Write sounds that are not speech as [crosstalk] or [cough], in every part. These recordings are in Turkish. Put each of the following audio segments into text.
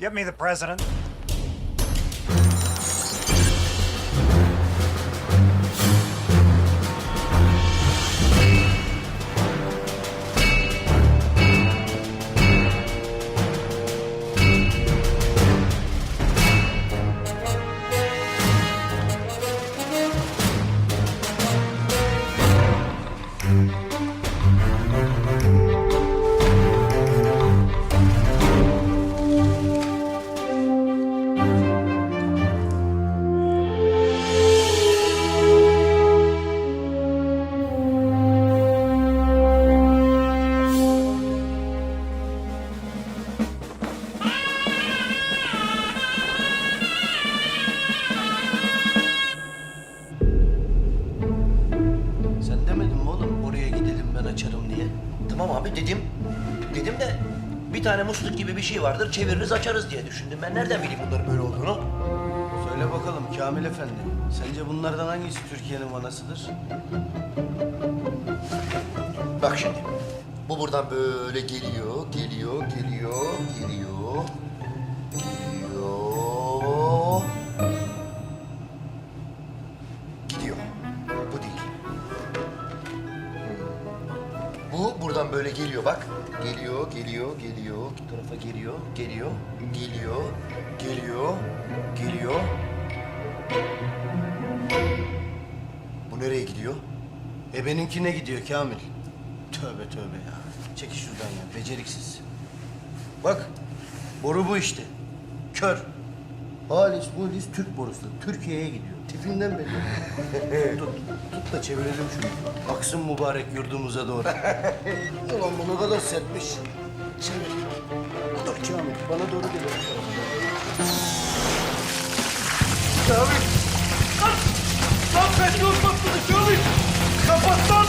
Get me the president. Musluk gibi bir şey vardır çeviririz açarız diye düşündüm. Ben nereden bileyim bunların böyle olduğunu? Söyle bakalım Kamil Efendi. Sence bunlardan hangisi Türkiye'nin vanasıdır? Bak şimdi. Bu buradan böyle geliyor, geliyor, geliyor, geliyor, geliyor. Bu buradan böyle geliyor bak. Geliyor, geliyor, geliyor. Bu tarafa geliyor, geliyor, geliyor, geliyor, geliyor. Bu nereye gidiyor? E benimkine gidiyor Kamil. Tövbe tövbe ya. Çekil şuradan ya. Beceriksiz. Bak. Boru bu işte. Kör. Halis mulis Türk borusu. Türkiye'ye gidiyor. Tipinden belli. [laughs] tut, tut da çevirelim şunu. Aksın mübarek yurdumuza doğru. [laughs] Ulan bu ne kadar sertmiş. Çevir. Dur Kamil, bana doğru gel. Kamil. Lan! Lan petrol patladı Kamil! Kapat lan!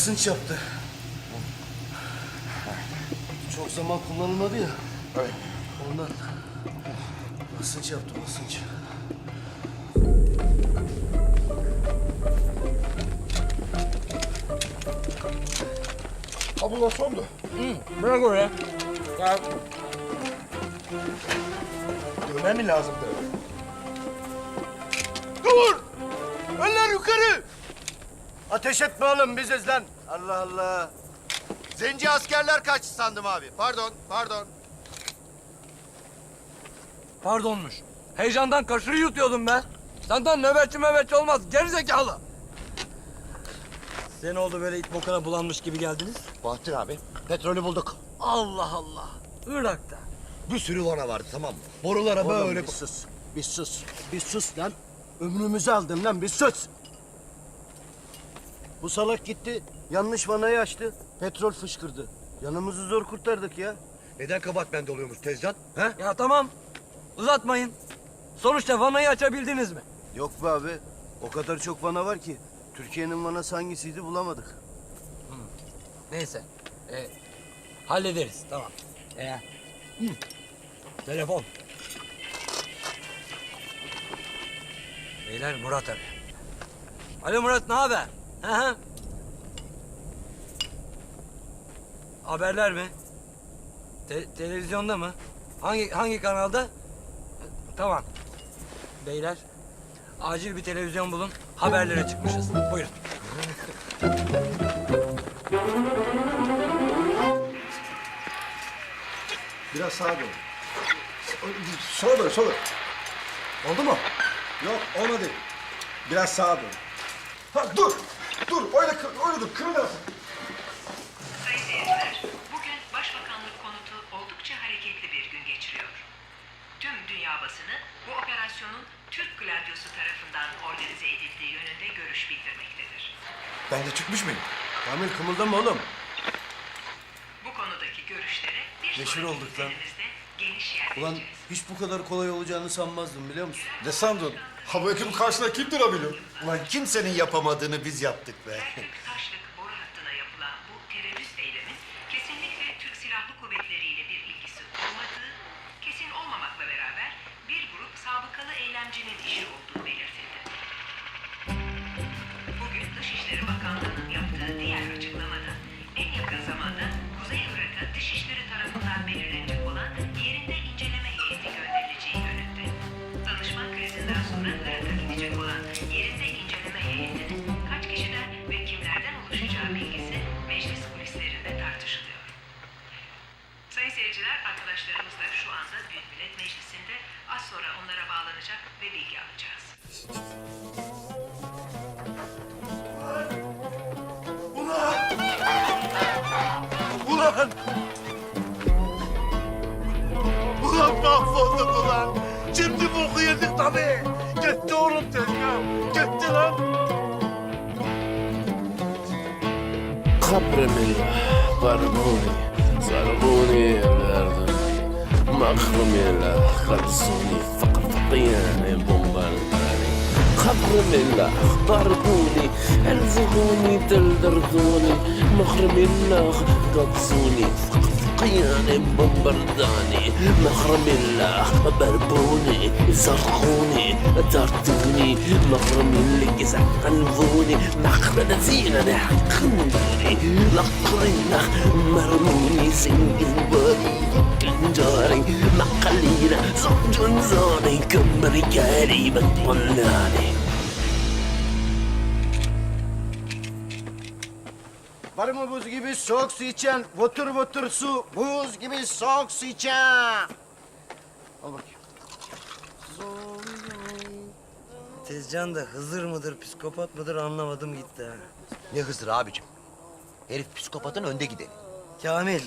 Basınç yaptı. Çok zaman kullanılmadı ya. Ondan basınç yaptı basınç. Ha bu nasıl oldu? Bırak oraya. Ya... Dövme mi lazımdı? Dur! Eller yukarı! Ateş etme oğlum biziz lan. Allah Allah. Zenci askerler kaçtı sandım abi. Pardon, pardon. Pardonmuş. Heyecandan kaşırı yutuyordum ben. Senden nöbetçi nöbetçi olmaz. Gerizekalı. Size ne oldu böyle it bokana bulanmış gibi geldiniz? Bahattin abi, petrolü bulduk. Allah Allah. Irak'ta. Bir sürü vana vardı tamam mı? Borulara Oğlum böyle... bir sus. Bir sus. Bir sus lan. Ömrümüzü aldın lan bir sus. Bu salak gitti. Yanlış vanayı açtı. Petrol fışkırdı. Yanımızı zor kurtardık ya. Neden kabahat bende oluyormuş Tezcan? Ha? Ya tamam. Uzatmayın. Sonuçta vanayı açabildiniz mi? Yok be abi. O kadar çok vana var ki. Türkiye'nin vanası hangisiydi bulamadık. Neyse. E, hallederiz. Tamam. E, hı. Telefon. Beyler Murat abi. Alo Murat ne haber? Hı. Haberler mi? Te- televizyonda mı? Hangi hangi kanalda? Tamam. Beyler acil bir televizyon bulun. Haberlere çıkmışız. Buyurun. Biraz sağa dön. Sola dön, sola. Oldu mu? Yok, olmadı. Biraz sağa dön. Ha, dur! Dur, öyle, kır- öyle dur, kırılasın. Sayın seyirciler, bugün Başbakanlık konutu oldukça hareketli bir gün geçiriyor. Tüm dünya basını bu operasyonun Türk Gladyosu tarafından organize edildiği yönünde görüş bildirmektedir. Ben de çıkmış mıyım? Kamil kımıldama oğlum. Bu konudaki görüşlere bir Meşhur sonraki olduk lan. izlenimizde Ulan hiç bu kadar kolay olacağını sanmazdım biliyor musun? Ne sandın? Ha bu ekibin karşısında kim durabilir? Ulan kimsenin yapamadığını biz yaptık be. tabii. Gitti oğlum tezgah. Gitti lan. قبر من ضربوني ضربوني ضربوني مخرم الله خلصوني فقط فقياني بومبارداني قبر من الله ضربوني الزقوني قياني بمبرداني مخرم الله بربوني زرعوني دارتوني. مخرم اللي زعنفوني نخرة زينة نحقوني لقرينة مرموني سنجل باري كنجاري مقلينة صنجن زاني كم رجالي بطلاني Var mı buz gibi soğuk su içen? Votur votur su, buz gibi soğuk su içen. Al bakayım. Tezcan da Hızır mıdır, psikopat mıdır anlamadım gitti ha. Ne hızır abicim? Herif psikopatın önde gideni. Kamil.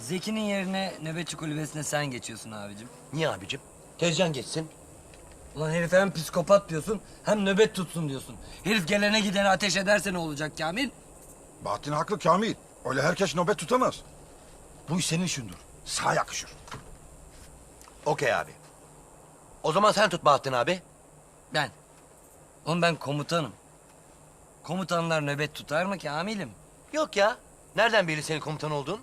Zeki'nin yerine nöbetçi kulübesine sen geçiyorsun abicim. Niye abicim? Tezcan geçsin. Ulan herif hem psikopat diyorsun hem nöbet tutsun diyorsun. Herif gelene gidene ateş ederse ne olacak Kamil? Bahattin haklı Kamil. Öyle herkes nöbet tutamaz. Bu iş senin işindir. Sağ yakışır. Okey abi. O zaman sen tut Bahattin abi. Ben. Oğlum ben komutanım. Komutanlar nöbet tutar mı Kamil'im? Yok ya. Nereden belli senin komutan oldun?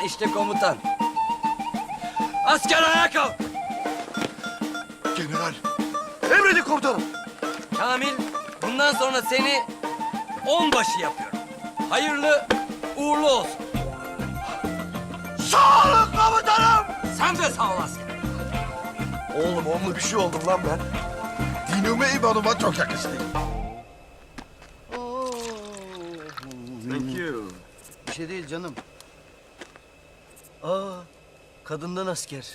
Aha işte komutan. Asker ayağa kalk. General. Emredin komutanım. Kamil, bundan sonra seni onbaşı yapıyorum. Hayırlı, uğurlu olsun. Sağ olun komutanım. Sen de sağ ol asker. Oğlum onunla bir şey oldum lan ben. Dinime imanıma çok yakıştı. Thank you. Bir şey değil canım. Aa, kadından asker.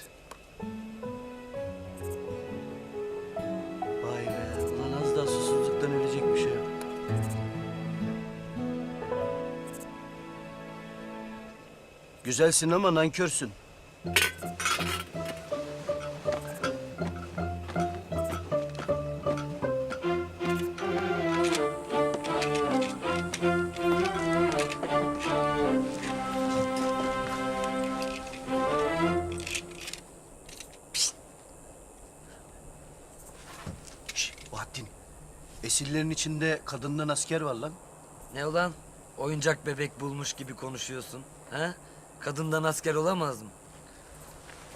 Vay be, ulan az daha susuzluktan ölecekmiş ya. Güzelsin ama nankörsün. Bahattin. Esirlerin içinde kadından asker var lan. Ne ulan? Oyuncak bebek bulmuş gibi konuşuyorsun. Ha? Kadından asker olamaz mı?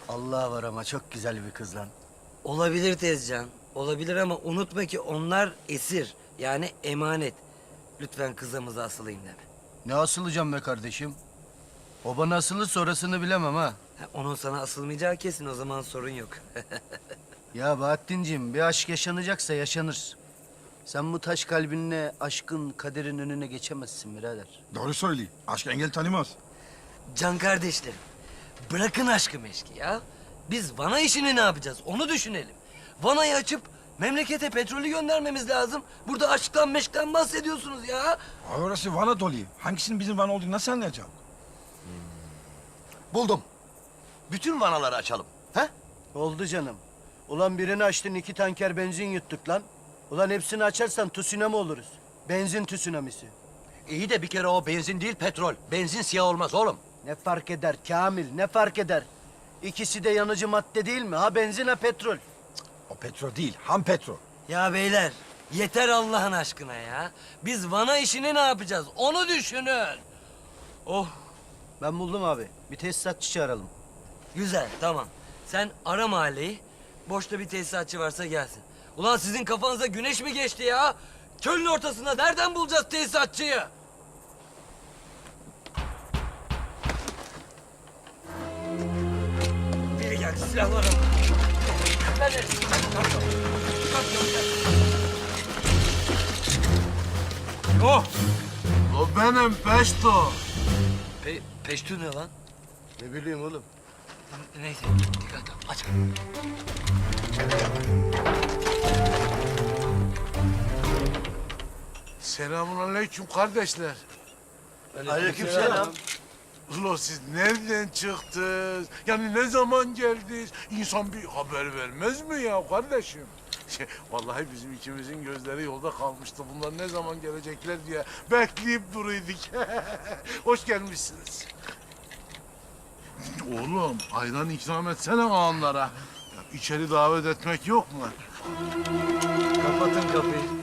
Allah var ama çok güzel bir kız lan. Olabilir Tezcan. Olabilir ama unutma ki onlar esir. Yani emanet. Lütfen kızımıza asılayım deme. Ne asılacağım be kardeşim? O bana asılı sonrasını bilemem ha. Ha, onun sana asılmayacağı kesin o zaman sorun yok. [laughs] Ya Bahattin'cim bir aşk yaşanacaksa yaşanır. Sen bu taş kalbinle aşkın kaderin önüne geçemezsin birader. Doğru söylüyor. Aşk engel tanımaz. Can kardeşlerim, bırakın aşkı meşki ya. Biz Van'a işini ne yapacağız onu düşünelim. Vana'yı açıp memlekete petrolü göndermemiz lazım. Burada aşktan meşkten bahsediyorsunuz ya. Ha, Orası Van'a dolu. Hangisinin bizim Van olduğunu nasıl anlayacağım? Buldum. Bütün vanaları açalım. He? Oldu canım. Ulan birini açtın iki tanker benzin yuttuk lan. Ulan hepsini açarsan tsunami oluruz. Benzin tsunamisi. İyi de bir kere o benzin değil petrol. Benzin siyah olmaz oğlum. Ne fark eder Kamil, ne fark eder? İkisi de yanıcı madde değil mi? Ha benzin ha petrol. O petrol değil, ham petrol. Ya beyler yeter Allah'ın aşkına ya. Biz Van'a işini ne yapacağız? Onu düşünün. Oh Ben buldum abi. Bir tesisatçı çağıralım. güzel tamam. Sen ara mahalleyi. Boşta bir tesisatçı varsa gelsin. Ulan sizin kafanıza güneş mi geçti ya? Çölün ortasında nereden bulacağız tesisatçıyı? Biri geldi silahları. Ben de... Oh! O benim Pesto. Pe peştü ne lan? Ne bileyim oğlum. Neyse dikkat et aç. Selamun aleyküm kardeşler. Aleykümselam. Ulan siz nereden çıktınız? Yani ne zaman geldiniz? İnsan bir haber vermez mi ya kardeşim? [laughs] Şey, vallahi bizim ikimizin gözleri yolda kalmıştı. Bunlar ne zaman gelecekler diye bekleyip duruyorduk. [laughs] Hoş gelmişsiniz. Oğlum ayran ikram etsene ağanlara. İçeri davet etmek yok mu? Kapatın kapıyı.